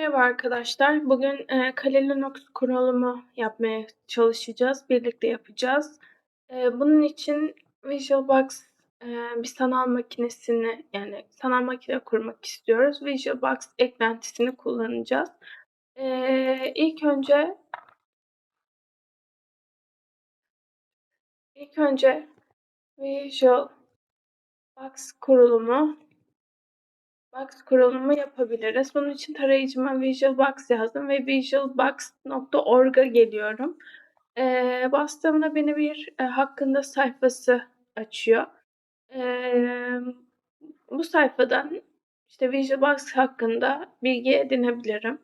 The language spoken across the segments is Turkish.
Merhaba arkadaşlar. Bugün e, Kali Linux kurulumu yapmaya çalışacağız. Birlikte yapacağız. E, bunun için VisualBox e, bir sanal makinesini yani sanal makine kurmak istiyoruz. VisualBox eklentisini kullanacağız. E, ilk önce ilk önce VisualBox kurulumu Box kurulumu yapabiliriz. Bunun için tarayıcıma VisualBox yazdım ve visualbox.org'a geliyorum. Ee, bastığımda beni bir e, hakkında sayfası açıyor. Ee, bu sayfadan işte VisualBox hakkında bilgi edinebilirim.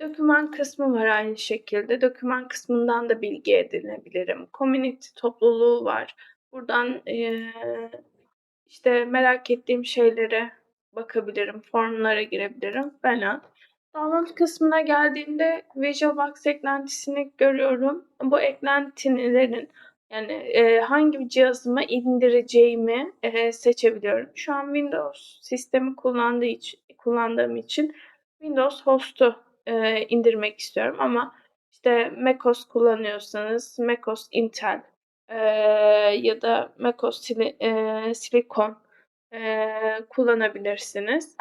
Doküman kısmı var aynı şekilde. Doküman kısmından da bilgi edinebilirim. Community topluluğu var. Buradan e, işte merak ettiğim şeyleri bakabilirim, formlara girebilirim falan. Download kısmına geldiğinde VisualBox eklentisini görüyorum. Bu eklentilerin yani e, hangi cihazıma indireceğimi e, seçebiliyorum. Şu an Windows sistemi kullandığı için, kullandığım için Windows Host'u e, indirmek istiyorum ama işte macOS kullanıyorsanız macOS Intel e, ya da macOS Sil e, Silicon e, kullanabilirsiniz.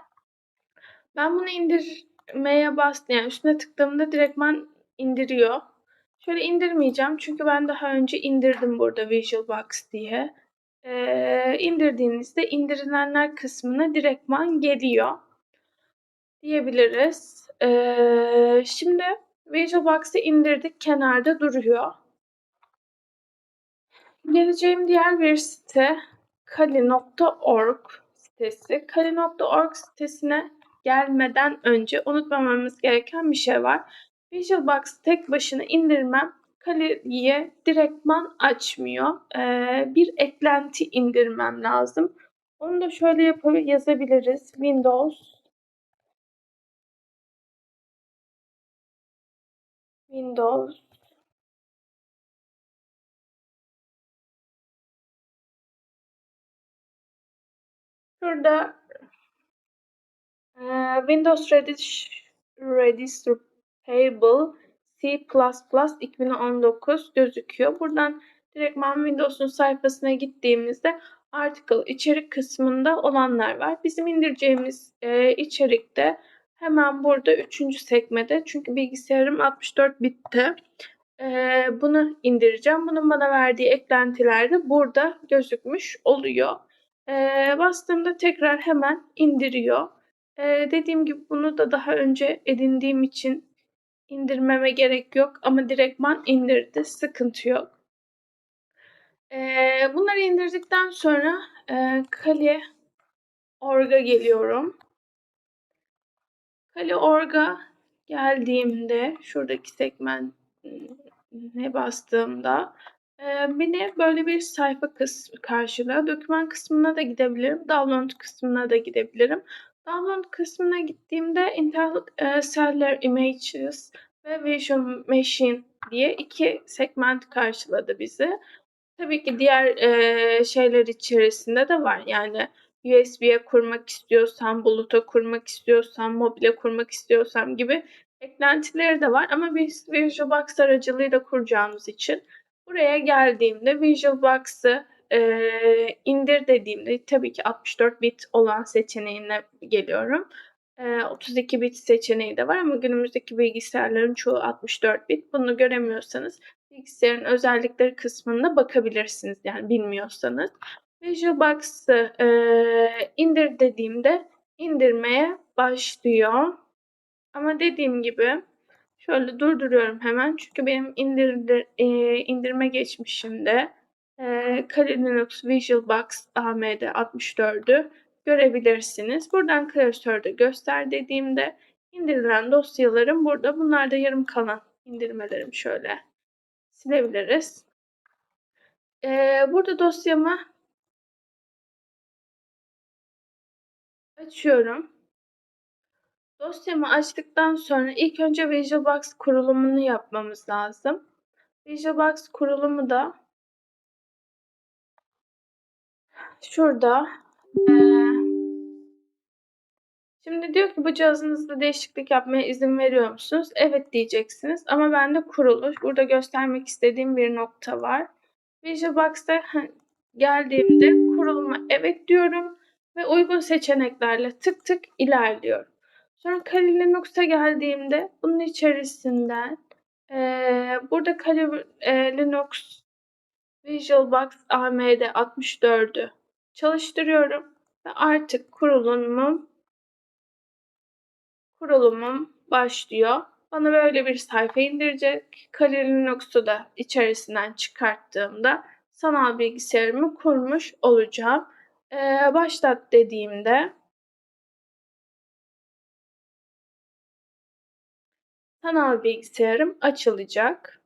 Ben bunu indirmeye bastım. Yani üstüne tıkladığımda direktman indiriyor. Şöyle indirmeyeceğim çünkü ben daha önce indirdim burada VisualBox diye. Ee, indirdiğinizde indirilenler kısmına direktman geliyor diyebiliriz. Ee, şimdi VisualBox'ı indirdik kenarda duruyor. Geleceğim diğer bir site kali.org sitesi. Kali.org sitesine gelmeden önce unutmamamız gereken bir şey var. VisualBox tek başına indirmem Kali'ye direktman açmıyor. Ee, bir eklenti indirmem lazım. Onu da şöyle yapıp yazabiliriz. Windows Windows Şurada e, Windows Register Payable C++ 2019 gözüküyor. Buradan direktman Windows'un sayfasına gittiğimizde article içerik kısmında olanlar var. Bizim indireceğimiz e, içerikte hemen burada 3. sekmede. Çünkü bilgisayarım 64 bitti. E, bunu indireceğim. Bunun bana verdiği eklentiler de burada gözükmüş oluyor. Eee, bastığımda tekrar hemen indiriyor. Eee, dediğim gibi bunu da daha önce edindiğim için indirmeme gerek yok ama direktman indirdi. Sıkıntı yok. Eee, bunları indirdikten sonra eee, Kali Org'a geliyorum. Kali Org'a geldiğimde şuradaki segment ne bastığımda beni böyle bir sayfa kısmı karşılıyor. Doküman kısmına da gidebilirim. Download kısmına da gidebilirim. Download kısmına gittiğimde Intel Seller Images ve Visual Machine diye iki segment karşıladı bizi. Tabii ki diğer e, şeyler içerisinde de var. Yani USB'ye kurmak istiyorsam, buluta kurmak istiyorsam, mobile kurmak istiyorsam gibi eklentileri de var. Ama biz VisualBox aracılığıyla kuracağımız için Buraya geldiğimde VisualBox'ı e, indir dediğimde tabii ki 64 bit olan seçeneğine geliyorum. E, 32 bit seçeneği de var ama günümüzdeki bilgisayarların çoğu 64 bit. Bunu göremiyorsanız bilgisayarın özellikleri kısmında bakabilirsiniz yani bilmiyorsanız. VisualBox'ı e, indir dediğimde indirmeye başlıyor. Ama dediğim gibi Şöyle durduruyorum hemen çünkü benim indir, e, indirme geçmişimde e, Kali Linux VisualBox AMD 64'ü görebilirsiniz. Buradan klasörde göster dediğimde indirilen dosyalarım burada. Bunlar da yarım kalan indirmelerim şöyle silebiliriz. E, burada dosyamı açıyorum. Dosyamı açtıktan sonra ilk önce VisualBox kurulumunu yapmamız lazım. VisualBox kurulumu da şurada ee, Şimdi diyor ki bu cihazınızda değişiklik yapmaya izin veriyor musunuz? Evet diyeceksiniz ama bende kurulu. Burada göstermek istediğim bir nokta var. VisualBox'ta geldiğimde kuruluma evet diyorum ve uygun seçeneklerle tık tık ilerliyorum. Sonra Kali Linux'a geldiğimde bunun içerisinden e, burada Kali e, Linux VisualBox AMD 64'ü çalıştırıyorum ve artık kurulumum kurulumum başlıyor. Bana böyle bir sayfa indirecek. Kali Linux'u da içerisinden çıkarttığımda sanal bilgisayarımı kurmuş olacağım. Ee, başlat dediğimde sanal bilgisayarım açılacak.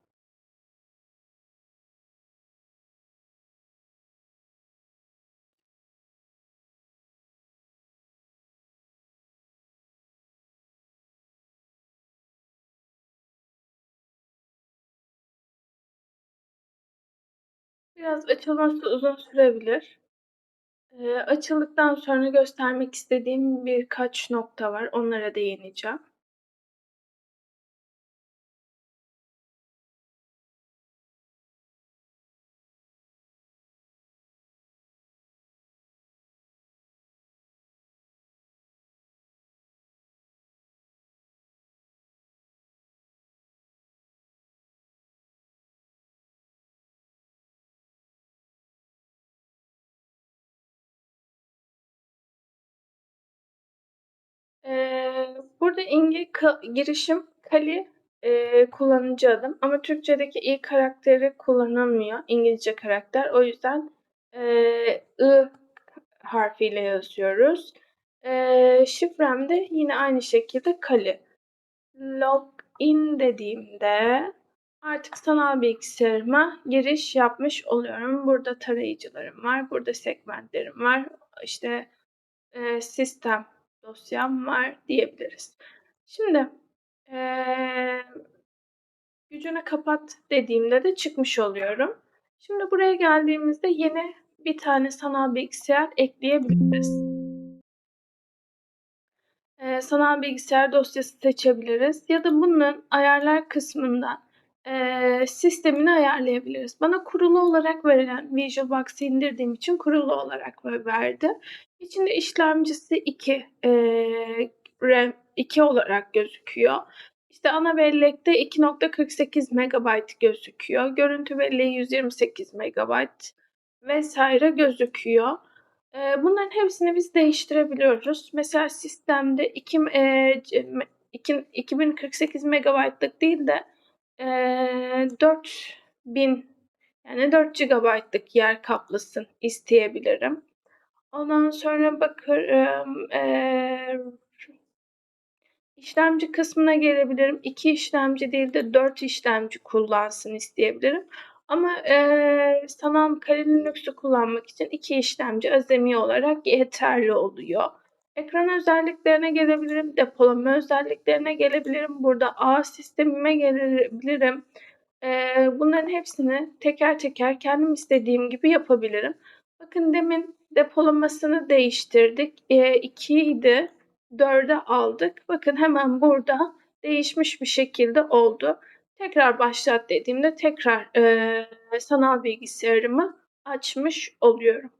Biraz açılması uzun sürebilir. Eee, açıldıktan sonra göstermek istediğim birkaç nokta var. Onlara değineceğim. İngi ka girişim Kali, eee, kullanıcı adım ama Türkçedeki i karakteri kullanılmıyor, İngilizce karakter. O yüzden, eee, I harfiyle yazıyoruz. Eee, şifrem de yine aynı şekilde Kali. Login dediğimde artık sanal bilgisayarıma giriş yapmış oluyorum. Burada tarayıcılarım var, burada segmentlerim var, işte, eee, sistem dosyam var diyebiliriz. Şimdi eee, gücünü kapat dediğimde de çıkmış oluyorum. Şimdi buraya geldiğimizde yeni bir tane sanal bilgisayar ekleyebiliriz. Eee, sanal bilgisayar dosyası seçebiliriz ya da bunun ayarlar kısmında eee, sistemini ayarlayabiliriz. Bana kurulu olarak verilen VisualBox'ı indirdiğim için kurulu olarak verdi. İçinde işlemcisi 2, eee, RAM 2 olarak gözüküyor. İşte ana bellekte 2.48 MB gözüküyor. Görüntü belleği 128 MB vesaire gözüküyor. Eee, bunların hepsini biz değiştirebiliyoruz. Mesela sistemde 2 eee, 2048 MB'lık değil de eee 4000 yani 4 GB'lık yer kaplasın isteyebilirim. Ondan sonra eee işlemci kısmına gelebilirim. 2 işlemci değil de 4 işlemci kullansın isteyebilirim. Ama eee sanal Kali Linux'u kullanmak için 2 işlemci azami olarak yeterli oluyor. Ekran özelliklerine gelebilirim, depolama özelliklerine gelebilirim, burada ağ sistemime gelebilirim. Eee, bunların hepsini teker teker kendim istediğim gibi yapabilirim. Bakın demin depolamasını değiştirdik. Eee, 2 idi, 4'e aldık. Bakın hemen burada değişmiş bir şekilde oldu. Tekrar başlat dediğimde tekrar eee, sanal bilgisayarımı açmış oluyorum.